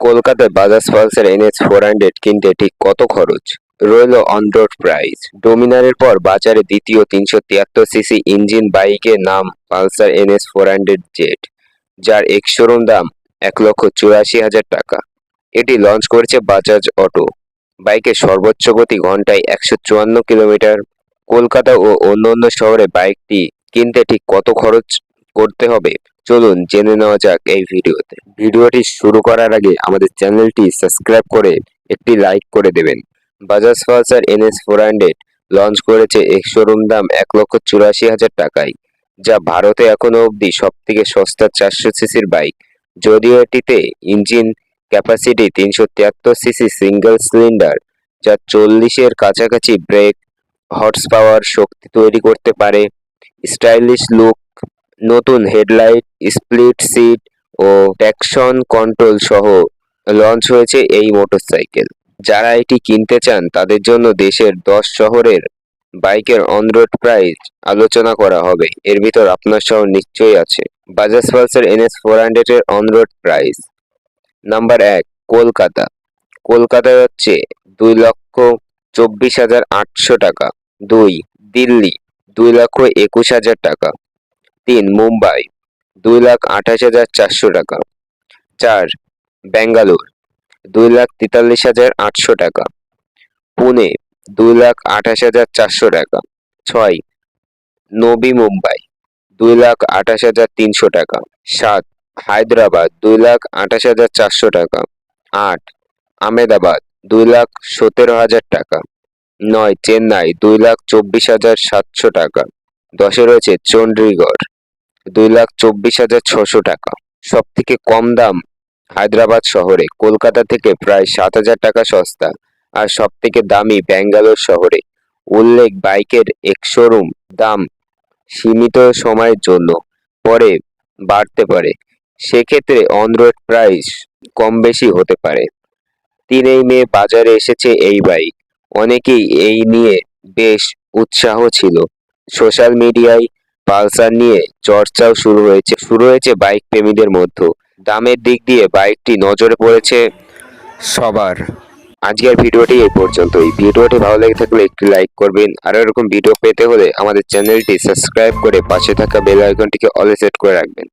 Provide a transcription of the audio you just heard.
কলকাতায় Bajaj Pulsar NS four hundred কিনতে ঠিক কত খরচ? রইল অন রোড প্রাইস। ডোমিনারের পর বাজারে দ্বিতীয় তিনশো তিয়াত্তর সিসি ইঞ্জিন বাইকের নাম Pulsar NS four hundred Z যার এক্স শোরুম দাম এক লক্ষ চুরাশি হাজার টাকা। এটি লঞ্চ করেছে বাজাজ অটো। বাইকের সর্বোচ্চ গতি ঘন্টায় একশো চুয়ান্ন কিলোমিটার। কলকাতা ও অন্যান্য শহরে বাইকটি কিনতে ঠিক কত খরচ? করতে হবে। চলুন জেনে নেওয়া যাক এই ভিডিওতে। ভিডিওটি শুরু করার আগে আমাদের চ্যানেলটি সাবস্ক্রাইব করে একটি লাইক করে দেবেন। Bajaj Pulsar NS four hundred launch করেছে এর শোরুম দাম এক লক্ষ চুরাশি হাজার টাকায়, যা ভারতে এখনও অবধি সব থেকে সস্তা চারশো সিসির বাইক। যদিও এটিতে ইঞ্জিন ক্যাপাসিটি তিনশো তিয়াত্তর সিসি সিঙ্গেল সিলিন্ডার, যা চল্লিশের কাছাকাছি ব্রেক হর্স পাওয়ার শক্তি তৈরি করতে পারে। স্টাইলিশ লুক নতুন হেডলাইট, স্প্লিট সিট ও ট্যাকশন কন্ট্রোল সহ লঞ্চ হয়েছে এই মোটরসাইকেল যারা এটি কিনতে চান, তাদের জন্য দেশের দশ শহরের বাইকের অনরোড প্রাইস আলোচনা করা হবে। এর ভিতর আপনার শহর নিশ্চয়ই আছে। Bajaj Pulsar NS four hundred এর অনরোড প্রাইস নাম্বার এক, কলকাতা। কলকাতায় হচ্ছে দুই লক্ষ চব্বিশ হাজার আটশো টাকা। দুই, দিল্লি। দুই লক্ষ একুশ হাজার টাকা। তিন, মুম্বাই। দুই লাখ আঠাশ হাজার চারশো টাকা। চার, ব্যাঙ্গালোর। দুই লাখ তেতাল্লিশ হাজার আটশো টাকা। পুনে, দুই লাখ আঠাশ হাজার চারশো টাকা। ছয়, নবী মুম্বাই। দুই লাখ আঠাশ হাজার তিনশো টাকা। সাত, হায়দ্রাবাদ। দুই লাখ আঠাশ হাজার চারশো টাকা। আট আমেদাবাদ দুই লাখ সতেরো হাজার টাকা। নয়, চেন্নাই। দুই লাখ চব্বিশ হাজার সাতশো টাকা। দশে রয়েছে চণ্ডীগড় দুই লাখ চব্বিশ হাজার ছশো টাকা। সব থেকে কম দাম হায়দ্রাবাদ শহরে। কলকাতা থেকে প্রায় সাত হাজার টাকা সস্তা আর সব থেকে দামি ব্যাঙ্গালোর শহরে। উল্লেখ, বাইকের এক শোরুম দাম সীমিত সময়ের জন্য পরে বাড়তে পারে। সেক্ষেত্রে অনরোড প্রাইস কম বেশি হতে পারে। তিনই মে বাজারে এসেছে এই বাইক। অনেকেই এই নিয়ে বেশ উৎসাহ ছিল। সোশ্যাল মিডিয়ায় পালসার নিয়ে চর্চাও শুরু হয়েছে। শুরু হয়েছে বাইক প্রেমীদের মধ্যে। দামের দিক দিয়ে বাইকটি নজরে পড়েছে সবার। আজকের ভিডিওটি এই পর্যন্তই। ভিডিওটি ভালো লেগে থাকলে একটি লাইক করবেন। আর এরকম ভিডিও পেতে হলে আমাদের চ্যানেলটি সাবস্ক্রাইব করে পাশে থাকা বেল আইকনটিকে অলে সেট করে রাখবেন।